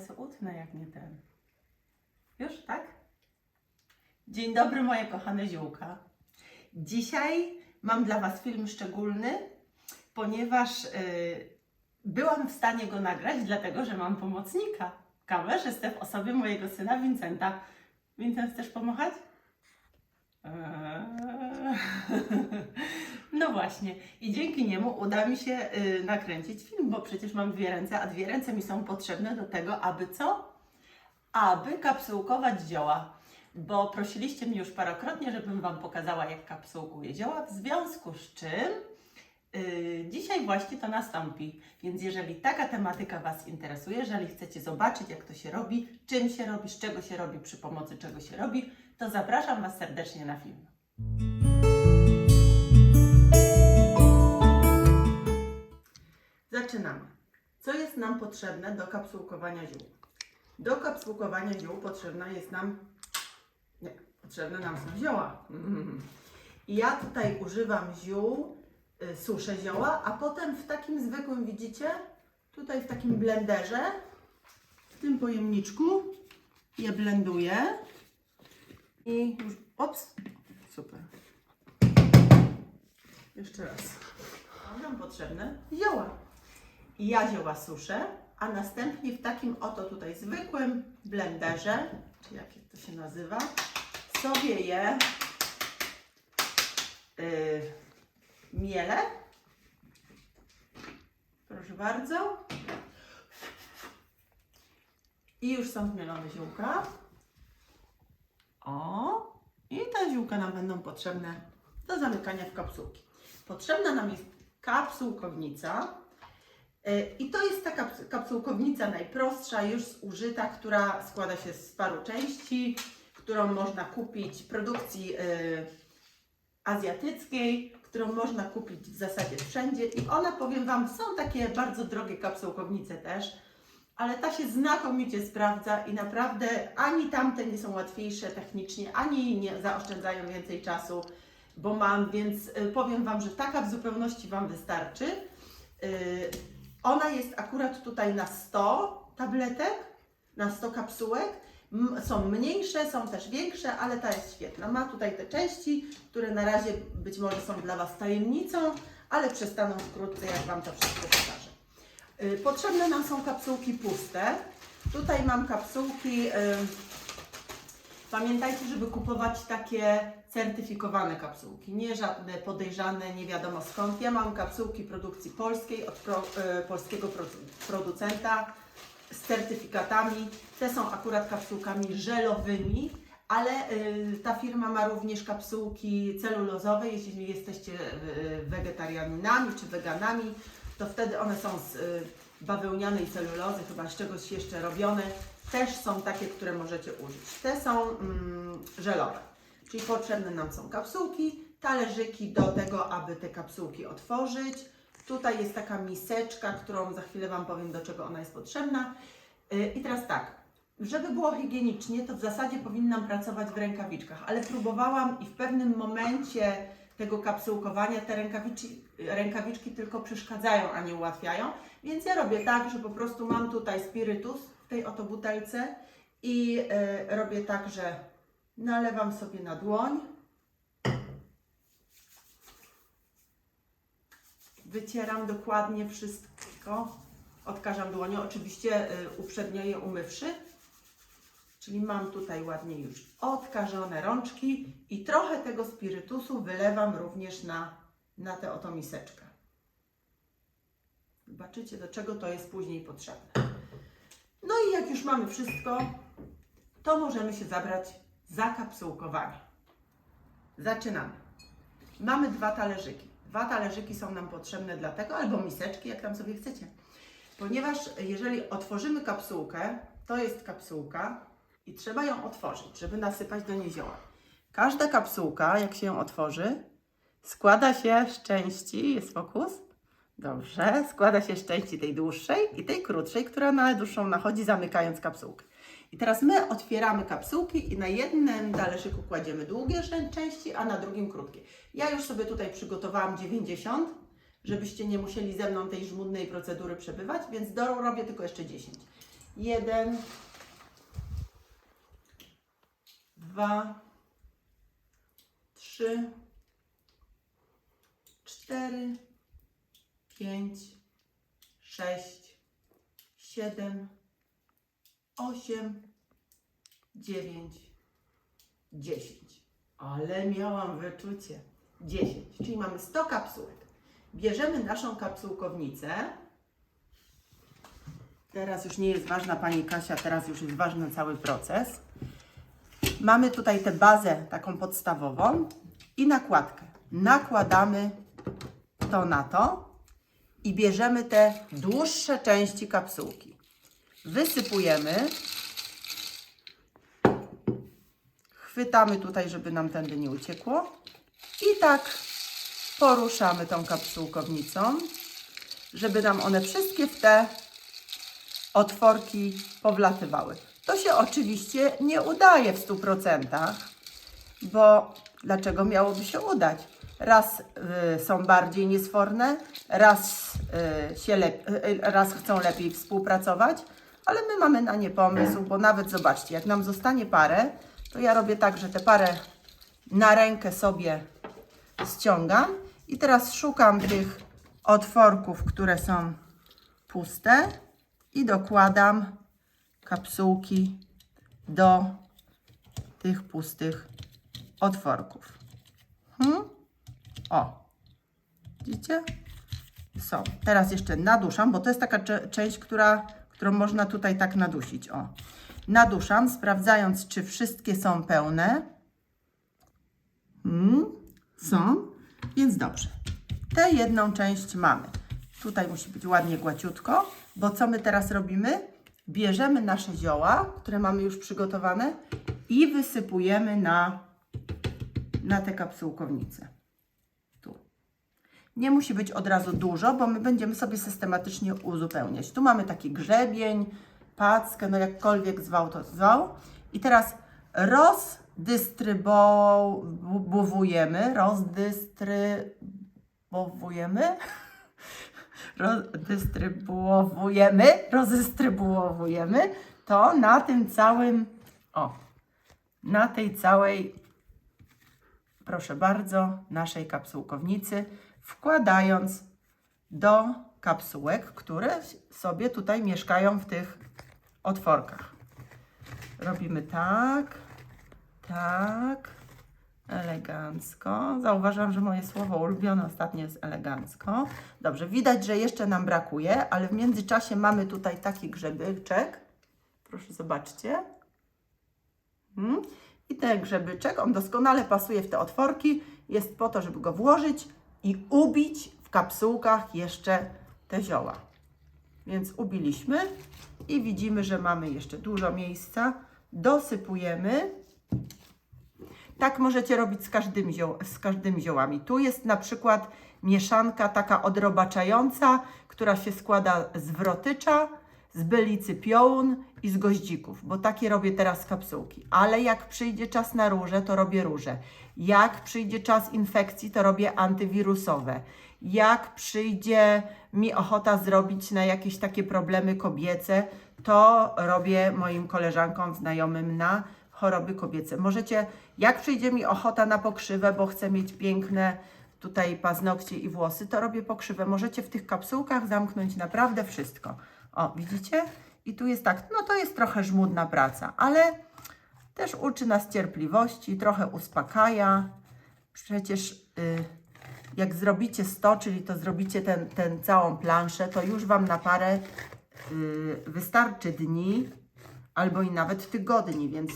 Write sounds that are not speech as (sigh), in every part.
se utnę, jak nie ten. Już, tak? Dzień dobry, moje kochane ziółka. Dzisiaj mam dla Was film szczególny, ponieważ y, byłam w stanie go nagrać, dlatego że mam pomocnika, kamerzystę w osobie mojego syna Vincenta. Vincent, chcesz pomachać? Eee. (laughs) No właśnie. I dzięki niemu uda mi się y, nakręcić film, bo przecież mam dwie ręce, a dwie ręce mi są potrzebne do tego, aby co? Aby kapsułkować zioła. Bo prosiliście mnie już parokrotnie, żebym Wam pokazała, jak kapsułkuję zioła, w związku z czym y, dzisiaj właśnie to nastąpi. Więc jeżeli taka tematyka Was interesuje, jeżeli chcecie zobaczyć, jak to się robi, czym się robi, z czego się robi, przy pomocy czego się robi, to zapraszam Was serdecznie na film. Zaczynamy. Co jest nam potrzebne do kapsułkowania ziół? Do kapsułkowania ziół potrzebna jest nam. Nie, potrzebne nam są zioła. Ja tutaj używam ziół, y, suszę zioła, a potem w takim zwykłym, widzicie, tutaj w takim blenderze, w tym pojemniczku je blenduję. I już, ops, super. Jeszcze raz. Są nam potrzebne zioła. Ja zioła suszę, a następnie w takim oto tutaj zwykłym blenderze, czy jak to się nazywa, sobie je yy, mielę. Proszę bardzo. I już są zmielone ziółka. O, i te ziółka nam będą potrzebne do zamykania w kapsułki. Potrzebna nam jest kapsułkownica. Yy, I to jest taka ps- kapsułkownica najprostsza, już zużyta, która składa się z paru części, którą można kupić produkcji yy, azjatyckiej, którą można kupić w zasadzie wszędzie. I one, powiem Wam, są takie bardzo drogie kapsułkownice też, ale ta się znakomicie sprawdza i naprawdę ani tamte nie są łatwiejsze technicznie, ani nie zaoszczędzają więcej czasu, bo mam, więc y, powiem Wam, że taka w zupełności Wam wystarczy. Ona jest akurat tutaj na 100 tabletek, na 100 kapsułek. Są mniejsze, są też większe, ale ta jest świetna. Ma tutaj te części, które na razie być może są dla Was tajemnicą, ale przestaną wkrótce, jak Wam to wszystko pokażę. Y, Potrzebne nam są kapsułki puste. Tutaj mam kapsułki. y, Pamiętajcie, żeby kupować takie certyfikowane kapsułki, nie żadne podejrzane, nie wiadomo skąd. Ja mam kapsułki produkcji polskiej od pro, y, polskiego pro, producenta z certyfikatami. Te są akurat kapsułkami żelowymi, ale y, ta firma ma również kapsułki celulozowe. Jeśli jesteście y, wegetarianinami czy weganami, to wtedy one są z y, bawełnianej celulozy, chyba z czegoś jeszcze robione. Też są takie, które możecie użyć. Te są mm, żelowe, czyli potrzebne nam są kapsułki, talerzyki do tego, aby te kapsułki otworzyć. Tutaj jest taka miseczka, którą za chwilę Wam powiem, do czego ona jest potrzebna. Y, I teraz tak, żeby było higienicznie, to w zasadzie powinnam pracować w rękawiczkach, ale próbowałam i w pewnym momencie tego kapsułkowania te rękawiczki, rękawiczki tylko przeszkadzają, a nie ułatwiają. Więc ja robię tak, że po prostu mam tutaj spirytus w tej oto butelce i y, robię tak, że nalewam sobie na dłoń. Wycieram dokładnie wszystko. Odkażam dłonią, oczywiście y, uprzednio je umywszy. Czyli mam tutaj ładnie już odkażone rączki i trochę tego spirytusu wylewam również na, na tę oto miseczkę. Zobaczycie, do czego to jest później potrzebne. No i jak już mamy wszystko, to możemy się zabrać za kapsułkowanie. Zaczynamy. Mamy dwa talerzyki. Dwa talerzyki są nam potrzebne dlatego, albo miseczki, jak tam sobie chcecie. Ponieważ jeżeli otworzymy kapsułkę, to jest kapsułka i trzeba ją otworzyć, żeby nasypać do niej zioła. Każda kapsułka, jak się ją otworzy, składa się z części, jest fokus, dobrze, składa się z części tej dłuższej i tej krótszej, która na dłuższą nachodzi, zamykając kapsułkę. I teraz my otwieramy kapsułki i na jednym talerzyku kładziemy długie części, a na drugim krótkie. Ja już sobie tutaj przygotowałam 90, żebyście nie musieli ze mną tej żmudnej procedury przebywać, więc dorobię tylko jeszcze 10. Jeden, dwa, trzy, cztery, pięć, sześć, siedem, osiem, dziewięć, dziesięć. Ale miałam wyczucie. 10, czyli mamy 100 kapsułek. Bierzemy naszą kapsułkownicę. Teraz już nie jest ważna Pani Kasia, teraz już jest ważny cały proces. Mamy tutaj tę bazę taką podstawową i nakładkę. Nakładamy to na to i bierzemy te dłuższe części kapsułki. Wysypujemy. Chwytamy tutaj, żeby nam tędy nie uciekło. I tak poruszamy tą kapsułkownicą, żeby nam one wszystkie w te otworki powlatywały. To się oczywiście nie udaje w 100%, bo dlaczego miałoby się udać? Raz y, są bardziej niesforne, raz, się lep- y, raz chcą lepiej współpracować, ale my mamy na nie pomysł, bo nawet zobaczcie, jak nam zostanie parę, to ja robię tak, że tę parę na rękę sobie ściągam i teraz szukam tych otworków, które są puste i dokładam kapsułki do tych pustych otworków. Hmm? O, widzicie? Są. Teraz jeszcze naduszam, bo to jest taka część, która, którą można tutaj tak nadusić. O. Naduszam, sprawdzając, czy wszystkie są pełne. Hmm, są, więc dobrze. Tę jedną część mamy. Tutaj musi być ładnie gładziutko, bo co my teraz robimy? Bierzemy nasze zioła, które mamy już przygotowane i wysypujemy na, na te kapsułkownice. Nie musi być od razu dużo, bo my będziemy sobie systematycznie uzupełniać. Tu mamy taki grzebień, packę, no jakkolwiek zwał to zwał. I teraz rozdystrybuowujemy, rozdystrybuowujemy, (laughs) rozdystrybuowujemy, rozdystrybuowujemy to na tym całym, o, na tej całej, proszę bardzo, naszej kapsułkownicy, wkładając do kapsułek, które sobie tutaj mieszkają w tych otworkach. Robimy tak, tak, elegancko. Zauważam, że moje słowo ulubione ostatnio jest elegancko. Dobrze, widać, że jeszcze nam brakuje, ale w międzyczasie mamy tutaj taki grzebyczek. Proszę zobaczcie. Hmm. I ten grzebyczek, on doskonale pasuje w te otworki. Jest po to, żeby go włożyć i ubić w kapsułkach jeszcze te zioła. Więc ubiliśmy i widzimy, że mamy jeszcze dużo miejsca. Dosypujemy. Tak możecie robić z, każdym z ziołami. Tu jest na przykład mieszanka taka odrobaczająca, która się składa z wrotycza, z bylicy piołun i z goździków, bo takie robię teraz kapsułki. Ale jak przyjdzie czas na róże, to robię róże. Jak przyjdzie czas infekcji, to robię antywirusowe. Jak przyjdzie mi ochota zrobić na jakieś takie problemy kobiece, to robię moim koleżankom, znajomym na choroby kobiece. Możecie, jak przyjdzie mi ochota na pokrzywę, bo chcę mieć piękne tutaj paznokcie i włosy, to robię pokrzywę. Możecie w tych kapsułkach zamknąć naprawdę wszystko. O, widzicie? I tu jest tak, no to jest trochę żmudna praca, ale też uczy nas cierpliwości, trochę uspokaja. Przecież y, jak zrobicie 100, czyli to zrobicie ten, ten całą planszę, to już Wam na parę y, wystarczy dni albo i nawet tygodni, więc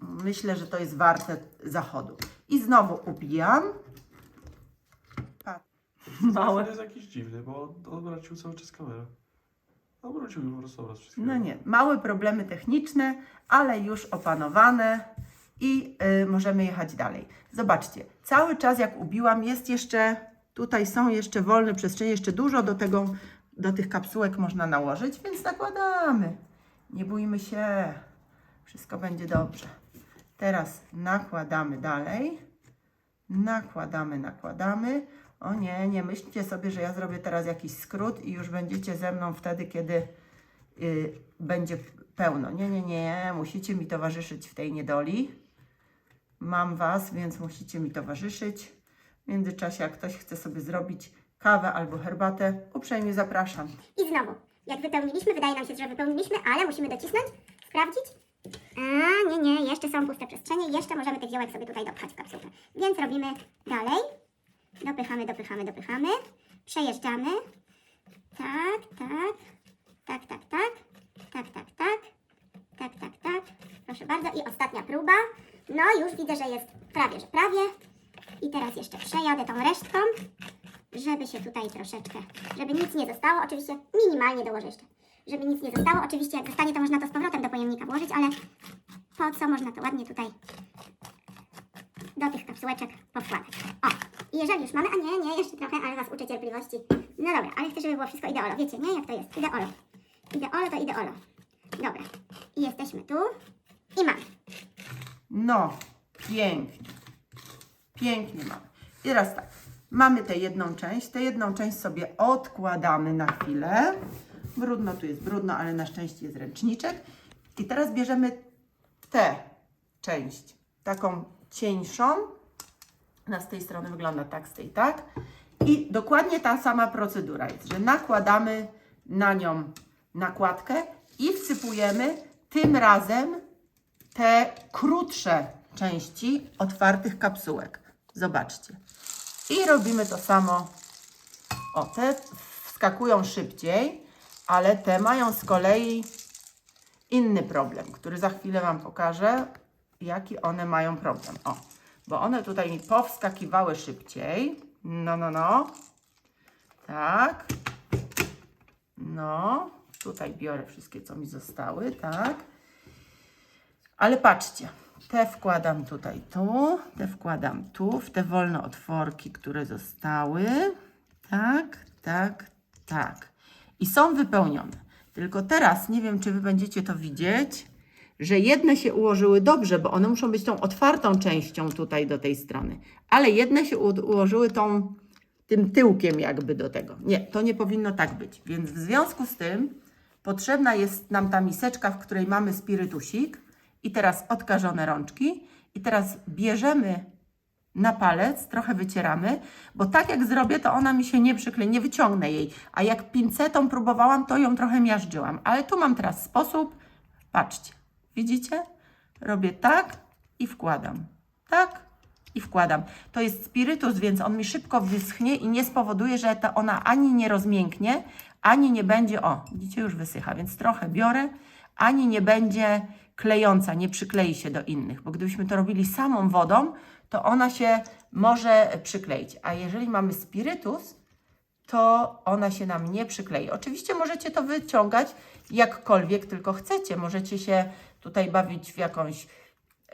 myślę, że to jest warte zachodu. I znowu ubijam. Pa- Małe. To jest jakiś dziwny, bo odwrócił cały czas kamerę. Obrócił po prostu obraz wszystkiego. No nie, małe problemy techniczne, ale już opanowane i y, możemy jechać dalej. Zobaczcie, cały czas jak ubiłam jest jeszcze, tutaj są jeszcze wolne przestrzenie, jeszcze dużo do tego, do tych kapsułek można nałożyć, więc nakładamy. Nie bójmy się, wszystko będzie dobrze. Teraz nakładamy dalej. Nakładamy, nakładamy. O nie, nie myślcie sobie, że ja zrobię teraz jakiś skrót i już będziecie ze mną wtedy, kiedy y, będzie pełno. Nie, nie, nie, musicie mi towarzyszyć w tej niedoli. Mam Was, więc musicie mi towarzyszyć. W międzyczasie, jak ktoś chce sobie zrobić kawę albo herbatę, uprzejmie zapraszam. I znowu, jak wypełniliśmy, wydaje nam się, że wypełniliśmy, ale musimy docisnąć, sprawdzić. A, nie, nie, jeszcze są puste przestrzenie, jeszcze możemy tych ziołek sobie tutaj dopchać w kapsułkę. Więc robimy dalej. Dopychamy, dopychamy, dopychamy. Przejeżdżamy. Tak, tak. Tak, tak, tak. Tak, tak, tak. Tak, tak, tak. Proszę bardzo. I ostatnia próba. No, już widzę, że jest prawie, że prawie. I teraz jeszcze przejadę tą resztką żeby się tutaj troszeczkę, żeby nic nie zostało, oczywiście minimalnie dołożę jeszcze, żeby nic nie zostało, oczywiście jak zostanie to można to z powrotem do pojemnika włożyć, ale po co można to ładnie tutaj do tych kapsułeczek powkładać. O, i jeżeli już mamy, a nie, nie, jeszcze trochę, ale Was uczę cierpliwości. No dobra, ale chcę, żeby było wszystko ideolo, wiecie, nie, jak to jest, ideolo. Ideolo to ideolo. Dobra, i jesteśmy tu i mamy. No, pięknie. Pięknie mamy. I teraz tak, mamy tę jedną część. Tę jedną część sobie odkładamy na chwilę. Brudno, tu jest brudno, ale na szczęście jest ręczniczek. I teraz bierzemy tę część, taką cieńszą. Ona z tej strony wygląda tak, z tej tak. I dokładnie ta sama procedura jest, że nakładamy na nią nakładkę i wsypujemy tym razem te krótsze części otwartych kapsułek. Zobaczcie. I robimy to samo. O, te wskakują szybciej, ale te mają z kolei inny problem, który za chwilę Wam pokażę, jaki one mają problem. O, bo one tutaj mi powskakiwały szybciej. No, no, no. Tak. No, tutaj biorę wszystkie, co mi zostały, tak. Ale patrzcie, te wkładam tutaj tu, te wkładam tu, w te wolne otworki, które zostały. Tak, tak, tak. I są wypełnione. Tylko teraz nie wiem, czy Wy będziecie to widzieć, że jedne się ułożyły dobrze, bo one muszą być tą otwartą częścią tutaj do tej strony, ale jedne się ułożyły tą, tym tyłkiem jakby do tego. Nie, to nie powinno tak być. Więc w związku z tym potrzebna jest nam ta miseczka, w której mamy spirytusik i teraz odkażone rączki i teraz bierzemy na palec, trochę wycieramy, bo tak jak zrobię, to ona mi się nie przyklei, nie wyciągnę jej. A jak pincetą próbowałam, to ją trochę miażdżyłam. Ale tu mam teraz sposób, patrzcie, widzicie? Robię tak i wkładam. Tak i wkładam. To jest spirytus, więc on mi szybko wyschnie i nie spowoduje, że ta ona ani nie rozmięknie, ani nie będzie, o, widzicie, już wysycha, więc trochę biorę, ani nie będzie klejąca, nie przyklei się do innych, bo gdybyśmy to robili samą wodą, to ona się może przykleić. A jeżeli mamy spirytus, to ona się nam nie przyklei. Oczywiście możecie to wyciągać jakkolwiek tylko chcecie. Możecie się tutaj bawić w jakąś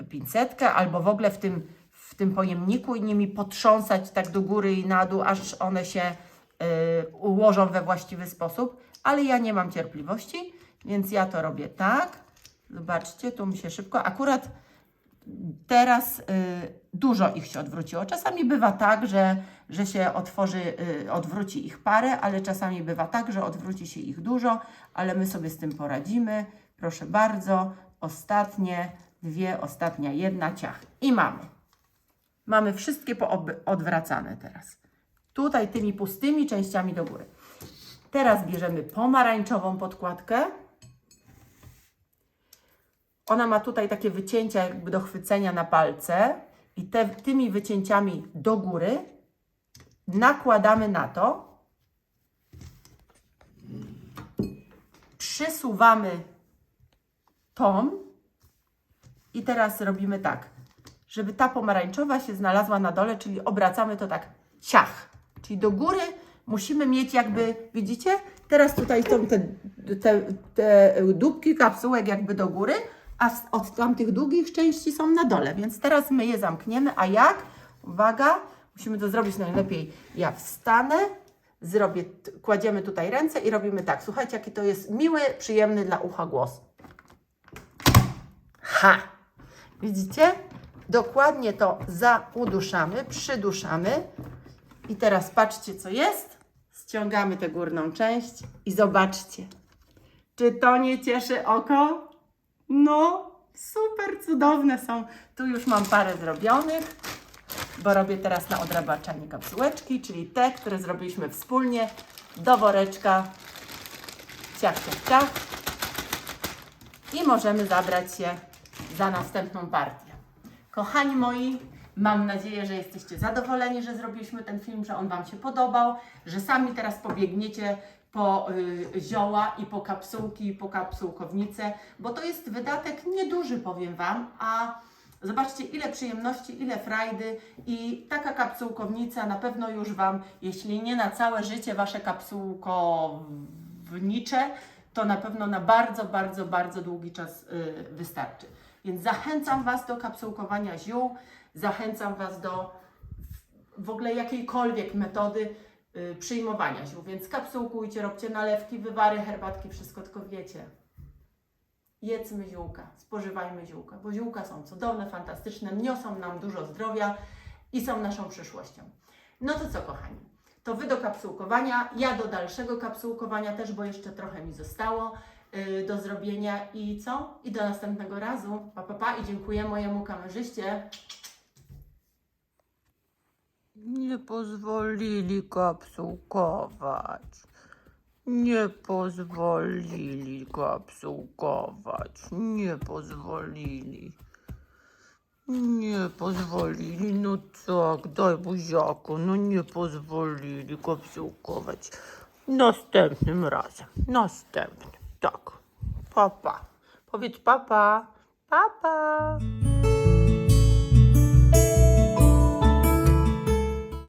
pincetkę albo w ogóle w tym, w tym pojemniku i nimi potrząsać tak do góry i na dół, aż one się y, ułożą we właściwy sposób. Ale ja nie mam cierpliwości, więc ja to robię tak. Zobaczcie, tu mi się szybko. Akurat teraz y, dużo ich się odwróciło. Czasami bywa tak, że, że się otworzy, y, odwróci ich parę, ale czasami bywa tak, że odwróci się ich dużo, ale my sobie z tym poradzimy. Proszę bardzo, ostatnie dwie, ostatnia jedna, ciach. I mamy. Mamy wszystkie odwracane teraz. Tutaj tymi pustymi częściami do góry. Teraz bierzemy pomarańczową podkładkę. Ona ma tutaj takie wycięcia jakby do chwycenia na palce i te, tymi wycięciami do góry nakładamy na to. Przysuwamy tą i teraz robimy tak, żeby ta pomarańczowa się znalazła na dole, czyli obracamy to tak ciach. Czyli do góry musimy mieć jakby, widzicie? Teraz tutaj są te, te, te kapsułek jakby do góry, a od tamtych długich części są na dole, więc teraz my je zamkniemy, a jak? Uwaga, musimy to zrobić najlepiej. Ja wstanę, zrobię, kładziemy tutaj ręce i robimy tak. Słuchajcie, jaki to jest miły, przyjemny dla ucha głos. Ha! Widzicie? Dokładnie to zauduszamy, przyduszamy. I teraz patrzcie, co jest. Ściągamy tę górną część i zobaczcie. Czy to nie cieszy oko? No, super cudowne są. Tu już mam parę zrobionych, bo robię teraz na odrabaczanie kapsułeczki, czyli te, które zrobiliśmy wspólnie do woreczka. Ciach, ciach, ciach. I możemy zabrać się za następną partię. Kochani moi, mam nadzieję, że jesteście zadowoleni, że zrobiliśmy ten film, że on Wam się podobał, że sami teraz pobiegniecie po y, zioła i po kapsułki i po kapsułkownicę, bo to jest wydatek nieduży, powiem Wam, a zobaczcie ile przyjemności, ile frajdy i taka kapsułkownica na pewno już Wam, jeśli nie na całe życie Wasze kapsułkownicze, to na pewno na bardzo, bardzo, bardzo długi czas y, wystarczy. Więc zachęcam Was do kapsułkowania ziół, zachęcam Was do w ogóle jakiejkolwiek metody y, przyjmowania ziół. Więc kapsułkujcie, robcie nalewki, wywary, herbatki, wszystko tylko wiecie. Jedzmy ziółka, spożywajmy ziółka, bo ziółka są cudowne, fantastyczne, niosą nam dużo zdrowia i są naszą przyszłością. No to co, kochani? To Wy do kapsułkowania, ja do dalszego kapsułkowania też, bo jeszcze trochę mi zostało do zrobienia i co? I do następnego razu. Pa, pa, pa i dziękuję mojemu kamerzyście. Nie pozwolili kapsułkować. Nie pozwolili kapsułkować. Nie pozwolili. Nie pozwolili. No tak, daj buziaku. No nie pozwolili kapsułkować. Następnym razem. Następnym. Tak. Papa. Powiedz papa. Papa.